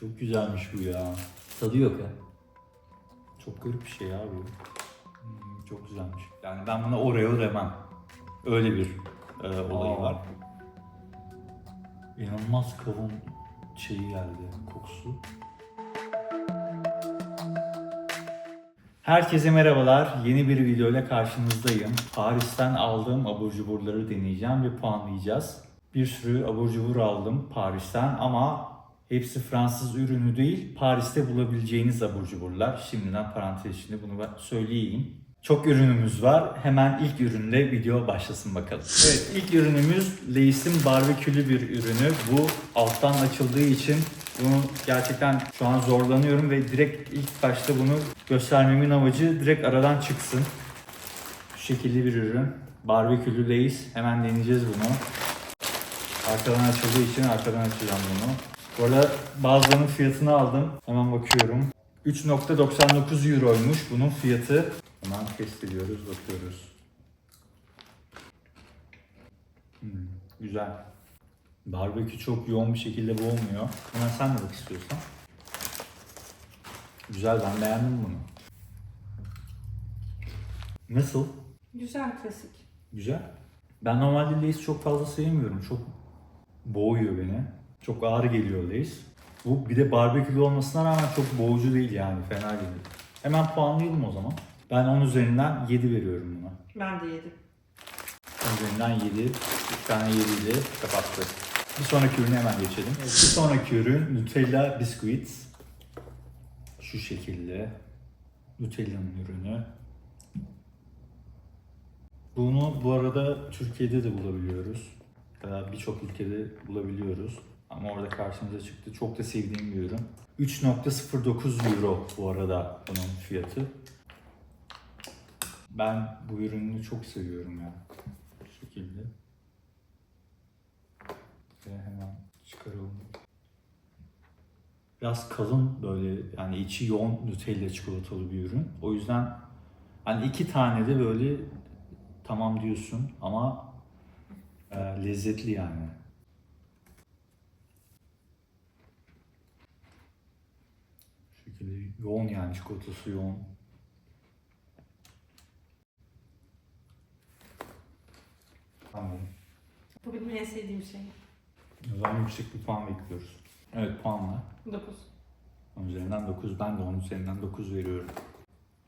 Çok güzelmiş bu ya. Tadı yok ya. Çok garip bir şey abi. Hmm, çok güzelmiş. Yani ben buna Oreo demem. Öyle bir e, olayı Aa. var. İnanılmaz kavun şeyi geldi, kokusu. Herkese merhabalar. Yeni bir video ile karşınızdayım. Paris'ten aldığım abur cuburları deneyeceğim ve puanlayacağız. Bir sürü abur cubur aldım Paris'ten ama hepsi Fransız ürünü değil, Paris'te bulabileceğiniz abur cuburlar. Şimdiden parantez içinde bunu ben söyleyeyim. Çok ürünümüz var. Hemen ilk ürünle video başlasın bakalım. Evet ilk ürünümüz Lay's'in barbekülü bir ürünü. Bu alttan açıldığı için bunu gerçekten şu an zorlanıyorum ve direkt ilk başta bunu göstermemin amacı direkt aradan çıksın. Şu şekilde bir ürün. Barbekülü Lay's. Hemen deneyeceğiz bunu. Arkadan açıldığı için arkadan açacağım bunu. Arada bazılarının fiyatını aldım. Hemen bakıyorum. 3.99 euroymuş bunun fiyatı. Hemen test ediyoruz, bakıyoruz. Hmm, güzel. Barbekü çok yoğun bir şekilde boğulmuyor. Hemen sen de bak istiyorsan. Güzel, ben beğendim bunu. Nasıl? Güzel klasik. Güzel. Ben normalde Lay's çok fazla sevmiyorum. Çok boğuyor beni. Çok ağır geliyor Lay's. Bu bir de barbekülü olmasına rağmen çok boğucu değil yani. Fena değil. Hemen puanlayalım o zaman. Ben 10 üzerinden 7 veriyorum buna. Ben de yedim. 10 üzerinden 7. 3 tane 7 ile kapattı. Bir sonraki ürüne hemen geçelim. Bir sonraki ürün Nutella Biscuits. Şu şekilde. Nutella'nın ürünü. Bunu bu arada Türkiye'de de bulabiliyoruz. Birçok ülkede bulabiliyoruz. Ama orada karşımıza çıktı. Çok da sevdiğim bir ürün. 3.09 euro bu arada bunun fiyatı. Ben bu ürünü çok seviyorum ya. Bu şekilde. Ve hemen çıkaralım. Biraz kalın böyle yani içi yoğun Nutella çikolatalı bir ürün. O yüzden hani iki tane de böyle tamam diyorsun ama e, lezzetli yani. Şu şekilde yoğun yani çikolatası yoğun. Tamam. Bu benim en sevdiğim şey. O zaman yüksek bir puan bekliyoruz. Evet puanla. 9. 10 üzerinden 9. Ben de 10 üzerinden 9 veriyorum.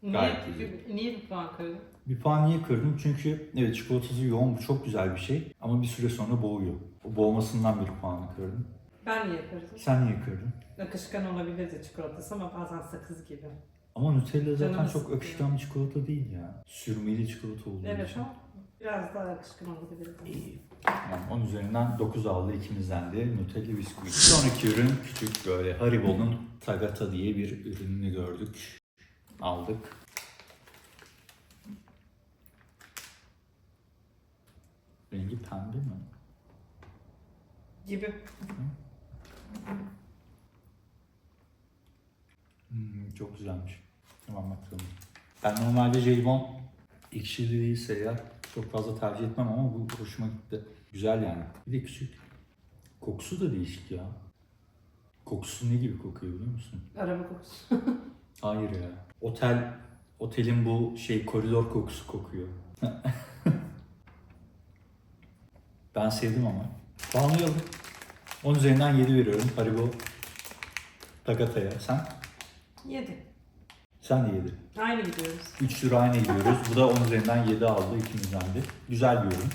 Niye, Gayet niye bir puan kırdın? Bir puan niye kırdım? Çünkü evet çikolatası yoğun bu çok güzel bir şey. Ama bir süre sonra boğuyor. O boğmasından bir puanı kırdım. Ben niye kırdım? Sen niye kırdın? Akışkan olabilirdi çikolatası ama bazen sakız gibi. Ama Nutella zaten Canımı çok sıkıyor. akışkan bir çikolata değil ya. Sürmeli çikolata olduğu Evet için. ama biraz daha akışkan olabilirdi. İyi. Yani 10 üzerinden 9 aldı ikimizden de Nutella bisküvi. Sonraki ürün küçük böyle Haribo'nun Tagata diye bir ürününü gördük. Aldık. Rengi pembe mi? Gibi. Hmm, çok güzelmiş. Tamam bakalım. Ben normalde jelibon ekşili değilse ya çok fazla tercih etmem ama bu hoşuma gitti. Güzel yani. Bir de küçük. Kokusu da değişik ya. Kokusu ne gibi kokuyor biliyor musun? Araba kokusu. Hayır ya. Otel, otelin bu şey koridor kokusu kokuyor. ben sevdim ama. Puanlayalım. 10 üzerinden 7 veriyorum. Haribo Tagata'ya. Sen? 7. Sen de 7. Aynı gidiyoruz. 3 lira aynı gidiyoruz. Bu da 10 üzerinden 7 aldı ikimizden de. Güzel bir ürün.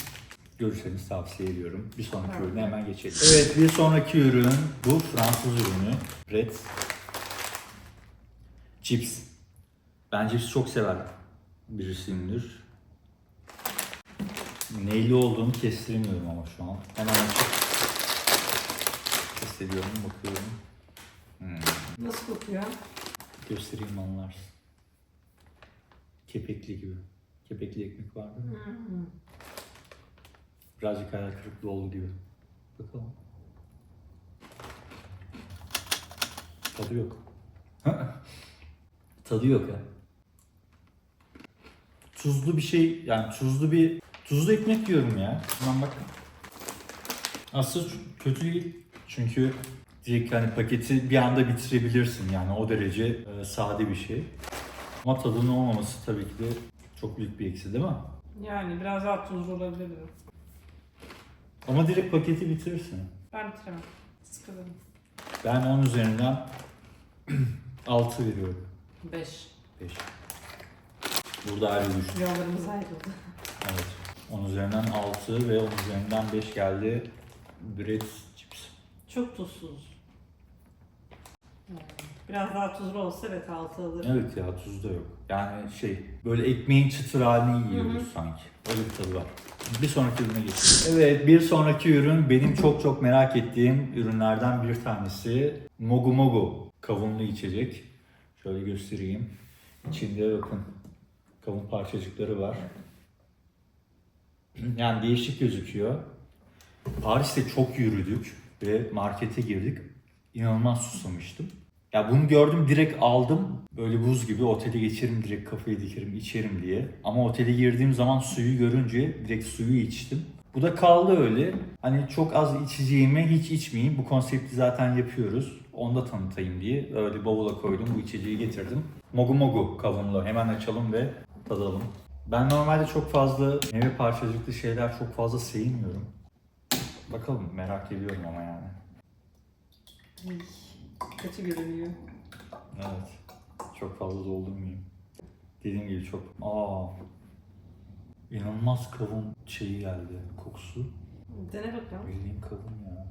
Görürseniz tavsiye ediyorum. Bir sonraki Evet. ürüne hemen geçelim. Evet bir sonraki ürün bu Fransız ürünü. Red Chips. Ben cips çok sever birisiyimdir. Neyli olduğunu kestiremiyorum ama şu an. Hemen açıp test ediyorum, bakıyorum. Hmm. Nasıl kokuyor? Göstereyim anlarsın. Kepekli gibi. Kepekli ekmek vardı. Hmm. Birazcık hayal kırıklığı oldu gibi. Bakalım. Tadı yok. Tadı yok ya. Tuzlu bir şey, yani tuzlu bir tuzlu ekmek diyorum ya. Şundan bak. Aslında kötü değil. Çünkü Direkt hani paketi bir anda bitirebilirsin yani o derece e, sade bir şey. Ama tadının olmaması tabii ki de çok büyük bir eksi değil mi? Yani biraz daha tuzlu olabilirdi. Ama direkt paketi bitirirsin. Ben bitiremem. Sıkılırım. Ben 10 üzerinden 6 veriyorum. 5. 5. Burada ayrı düşün. Yollarımız ayrıldı. Evet. 10 üzerinden 6 ve 10 üzerinden 5 geldi. Chips. Çok tuzsuz. Biraz daha tuzlu olsa evet altı alırım. Evet ya tuz da yok. Yani şey böyle ekmeğin çıtır halini yiyoruz sanki. Öyle bir tadı var. Bir sonraki ürüne geçelim. Evet bir sonraki ürün benim çok çok merak ettiğim ürünlerden bir tanesi. Mogu Mogu kavunlu içecek. Şöyle göstereyim. İçinde bakın kavun parçacıkları var. Yani değişik gözüküyor. Paris'te çok yürüdük ve markete girdik. İnanılmaz susamıştım. Ya bunu gördüm direkt aldım. Böyle buz gibi otele geçerim direkt kafayı dikerim içerim diye. Ama otele girdiğim zaman suyu görünce direkt suyu içtim. Bu da kaldı öyle. Hani çok az içeceğime hiç içmeyeyim. Bu konsepti zaten yapıyoruz. Onu da tanıtayım diye öyle bavula koydum. Bu içeceği getirdim. Mogu Mogu kavunlu. Hemen açalım ve tadalım. Ben normalde çok fazla meyve parçacıklı şeyler çok fazla sevmiyorum. Bakalım merak ediyorum ama yani. Ay, Kötü görünüyor. Evet. Çok fazla doldurmayayım. Dediğim gibi çok... Aa. İnanılmaz kavun şeyi geldi. Kokusu. Dene bakalım. Bildiğin kavun ya.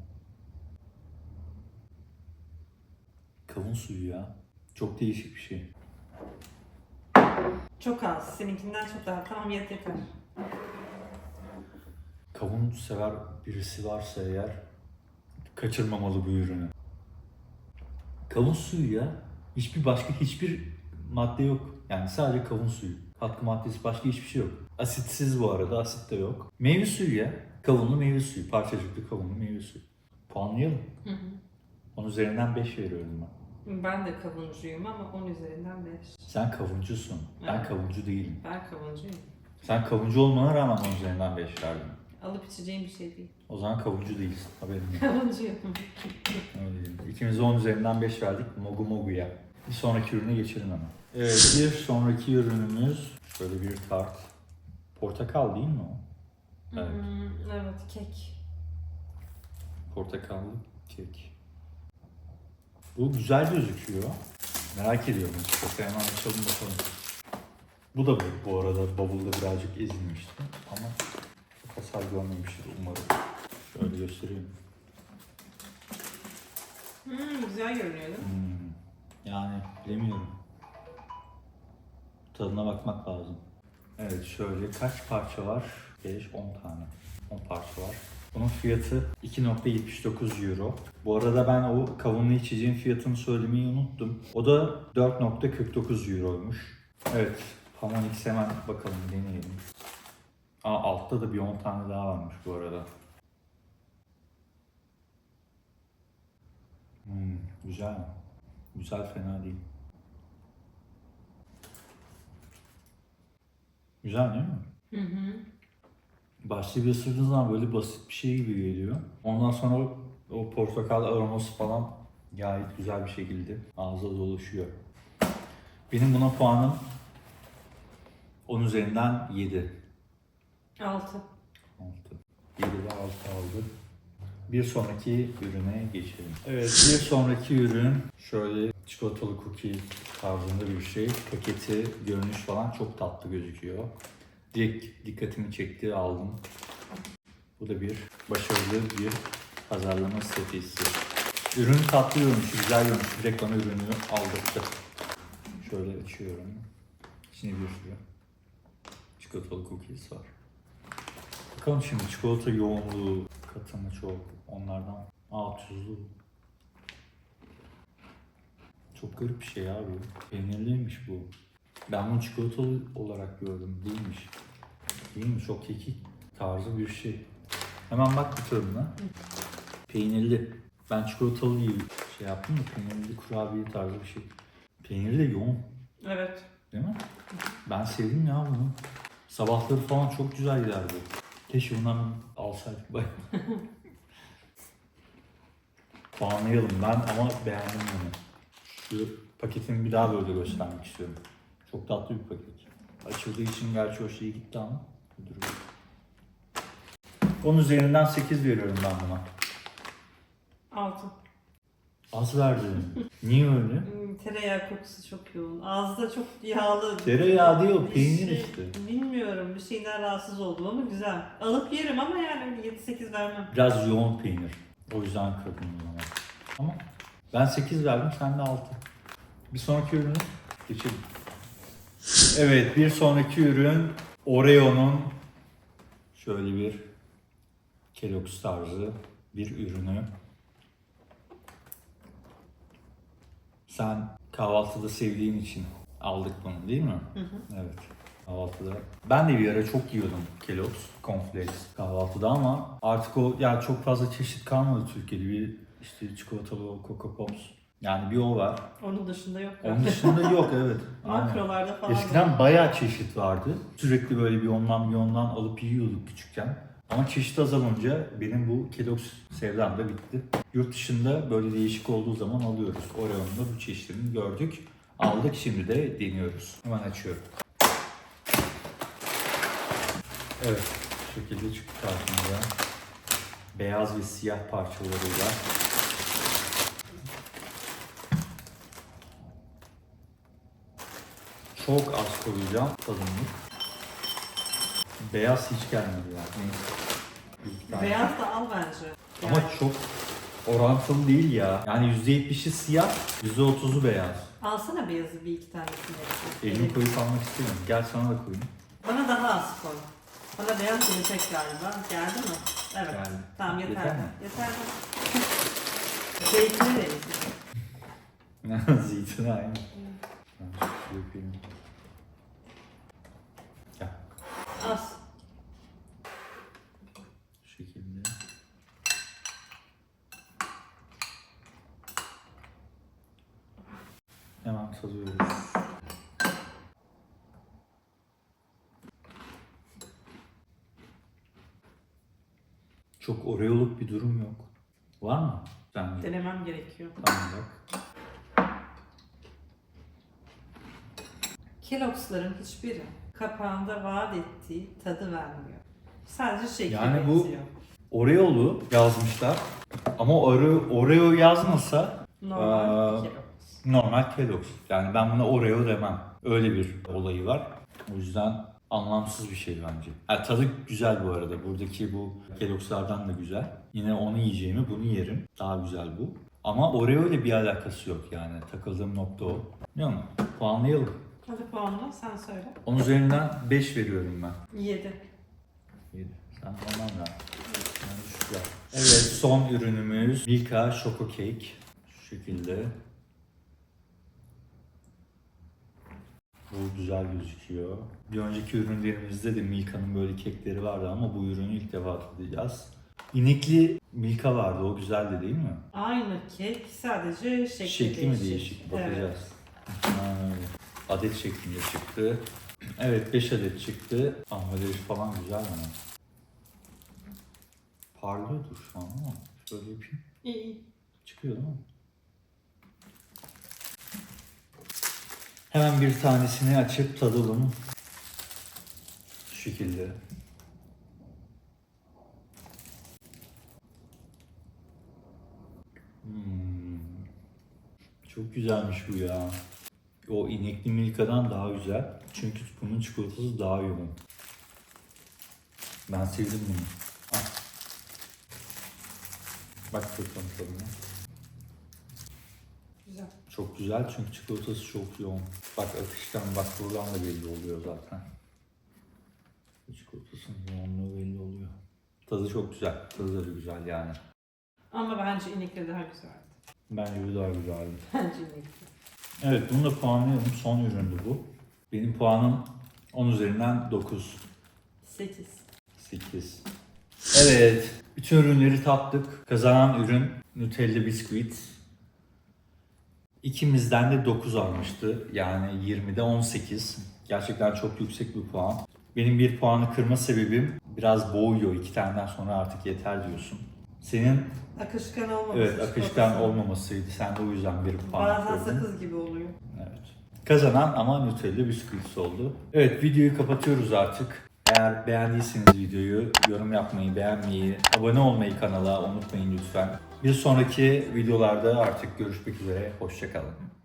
Kavun suyu ya. Çok değişik bir şey. Çok az. Seninkinden çok daha. Tamam yet yeter. Kavun sever birisi varsa eğer kaçırmamalı bu ürünü. Kavun suyu ya. Hiçbir başka hiçbir madde yok. Yani sadece kavun suyu. Katkı maddesi başka hiçbir şey yok. Asitsiz bu arada. Asit de yok. Meyve suyu ya. Kavunlu meyve suyu. Parçacıklı kavunlu meyve suyu. Puanlayalım. Hı hı. Onun üzerinden 5 veriyorum ben. Ben de kavuncuyum ama 10 üzerinden 5. Sen kavuncusun. Ben Evet. kavuncu değilim. Ben kavuncuyum. Sen kavuncu olmana rağmen 10 üzerinden 5 verdin. Alıp içeceğim bir şey değil. O zaman kavuncu değilsin. Haberin yok. Kavuncuyum. Öyle diyeyim. İkimiz de 10 üzerinden 5 verdik Mogu Mogu'ya. Bir sonraki ürüne geçelim hemen. Evet bir sonraki ürünümüz şöyle bir tart. Portakal değil mi o? Evet. Hmm, evet kek. Portakallı kek. Bu güzel gözüküyor. Merak ediyorum. Çok hemen açalım bakalım. Bu da bu, bu arada bavulda birazcık ezilmişti ama hasar görmemiştir umarım. Şöyle göstereyim. Hmm, güzel görünüyor değil mi? Hmm, Yani bilemiyorum. Tadına bakmak lazım. Evet şöyle kaç parça var? 5, 10 tane. 10 parça var. Bunun fiyatı 2.79 euro. Bu arada ben o kavunlu içeceğin fiyatını söylemeyi unuttum. O da 4.49 euroymuş. Evet. Hamonix hemen bakalım deneyelim. Aa, altta da bir 10 tane daha varmış bu arada. Hmm, güzel. Güzel fena değil. Güzel değil mi? Hı hı. Başta bir ısırdığın zaman böyle basit bir şey gibi geliyor. Ondan sonra o, o portakal aroması falan gayet güzel bir şekilde ağza dolaşıyor. Benim buna puanım 10 üzerinden 7. 6. 6. 7 ve 6 aldı. Bir sonraki ürüne geçelim. Evet bir sonraki ürün şöyle çikolatalı cookie tarzında bir şey. Paketi, görünüş falan çok tatlı gözüküyor. Direkt dikkatimi çekti aldım. Bu da bir başarılı bir pazarlama stratejisi. Ürün tatlı görünüşü, güzel görünüşü. Direkt bana ürünü aldırttı. Şöyle açıyorum. İçine bir sürü çikolatalı cookies var. Bakalım şimdi çikolata yoğunluğu katı mı çok onlardan. Aa tuzlu. Çok garip bir şey abi. Peynirliymiş bu. Ben bunu çikolatalı olarak gördüm. Değilmiş. Değil mi? Çok kekik tarzı bir şey. Hemen bak bir tadına. Peynirli. Ben çikolatalı gibi şey yaptım da peynirli kurabiye tarzı bir şey. Peyniri de yoğun. Evet. Değil mi? Ben sevdim ya bunu. Sabahları falan çok güzel giderdi. Keşke bundan alsaydık. Puanlayalım ben ama beğendim bunu. Şu paketini bir daha böyle göstermek istiyorum. Çok tatlı bir paket. Açıldığı için gerçi o şey gitti ama. Dur bir. Onun üzerinden 8 veriyorum ben buna. Altı. Az verdim. Niye öyle? Hmm, tereyağı kokusu çok yoğun. Ağızda çok yağlı. Tereyağı değil o, bir peynir şey- işte. Bilmiyorum bir şeyden rahatsız oldum ama güzel. Alıp yerim ama yani öyle 7-8 vermem. Biraz yoğun peynir. O yüzden kırdım zaman. Ama ben 8 verdim, sen de 6. Bir sonraki ürünü geçelim. Evet, bir sonraki ürün Oreo'nun şöyle bir Kellogg's tarzı bir ürünü. Sen kahvaltıda sevdiğin için aldık bunu değil mi? Hı hı. Evet. Kahvaltıda. Ben de bir ara çok yiyordum Kellogg's, Cornflakes kahvaltıda ama artık o ya çok fazla çeşit kalmadı Türkiye'de. Bir işte çikolatalı o Coco Pops. Yani bir o var. Onun dışında yok. Onun dışında yok evet. Makrolarda falan. Eskiden bayağı çeşit vardı. Sürekli böyle bir ondan bir ondan alıp yiyorduk küçükken. Ama çeşit azalınca benim bu Kellogg's sevdam da bitti. Yurt dışında böyle değişik olduğu zaman alıyoruz. Oreo'nun da bu çeşitlerini gördük. Aldık şimdi de deniyoruz. Hemen açıyorum. Evet, şu şekilde çıktı karşımıza. Beyaz ve siyah parçalarıyla. Çok az koyacağım tadımlık. Beyaz hiç gelmedi yani. Neyse. Beyaz da al bence. Ama çok orantılı değil ya. Yani %70'i siyah, %30'u beyaz. Alsana beyazı bir iki tanesini. Elimi koyup almak istemiyorum. Gel sana da koyayım. Bana daha az koy. Bana beyaz gelecek galiba. Geldi mi? Evet. Geldi. Tamam yeter. Yeter? Yeter mi? Zeytini de Zeytin aynı. Ben şu yapayım. Gel. Az. Şu şekilde. Hemen tadıyoruz. Çok oreoluk bir durum yok. Var mı? Sence? Denemem gerekiyor. Tamam bak. Kellogg'sların hiçbiri kapağında vaat ettiği tadı vermiyor. Sadece şekli Yani bu- benziyor. Oreo'lu yazmışlar. Ama Oreo, Oreo yazmasa Normal Aa, Kellogg's. normal Kellogg's. Yani ben buna Oreo demem. Öyle bir olayı var. O yüzden anlamsız bir şey bence. Ha, tadı güzel bu arada. Buradaki bu Kellogg'slardan da güzel. Yine onu yiyeceğimi bunu yerim. Daha güzel bu. Ama Oreo ile bir alakası yok yani. Takıldığım nokta o. Biliyor musun? Puanlayalım. Hadi puanla sen söyle. Onun üzerinden 5 veriyorum ben. 7. 7. Sen ondan ver. Yani. Evet son ürünümüz Milka Choco Cake. Şu şekilde. Bu güzel gözüküyor. Bir önceki ürünlerimizde de Milka'nın böyle kekleri vardı ama bu ürünü ilk defa tadacağız. İnekli Milka vardı o güzeldi değil mi? Aynı kek sadece şekli, Şekli mi değişik. değişik Evet. bakacağız. Ha. Adet şeklinde çıktı. Evet 5 adet çıktı. Ambalajı falan güzel ama. Parlıyordur şu an ama şöyle yapayım. İyi iyi. Çıkıyor değil mi? Hemen bir tanesini açıp tadalım. Şu şekilde. Hmm. Çok güzelmiş bu ya. O inekli milkadan daha güzel. Çünkü bunun çikolatası daha yoğun. Ben sevdim bunu. Al. Bak bakalım tadına. Çok güzel çünkü çikolatası çok yoğun. Bak akışkan bak buradan da belli oluyor zaten. Çikolatasının yoğunluğu belli oluyor. Tadı çok güzel. Tadı da güzel yani. Ama bence inekli daha güzeldi. Bence bir daha güzeldi. Bence inekli. Evet bunu da puanlayalım. Son üründü bu. Benim puanım 10 üzerinden 9. 8. 8. Evet. Bütün ürünleri tattık. Kazanan ürün Nutella Biscuit. İkimizden de 9 almıştı. Yani 20'de 18. Gerçekten çok yüksek bir puan. Benim bir puanı kırma sebebim biraz boğuyor. İki taneden sonra artık yeter diyorsun. Senin Akışkan olmaması. evet akışkan olmamasıydı. Sen de o yüzden bir puan Bazen kırdın. sakız gibi oluyor. Evet. Kazanan ama Nutella bisküvisi oldu. Evet videoyu kapatıyoruz artık. Eğer beğendiyseniz videoyu yorum yapmayı, beğenmeyi, abone olmayı kanala unutmayın lütfen. Bir sonraki videolarda artık görüşmek üzere. Hoşçakalın.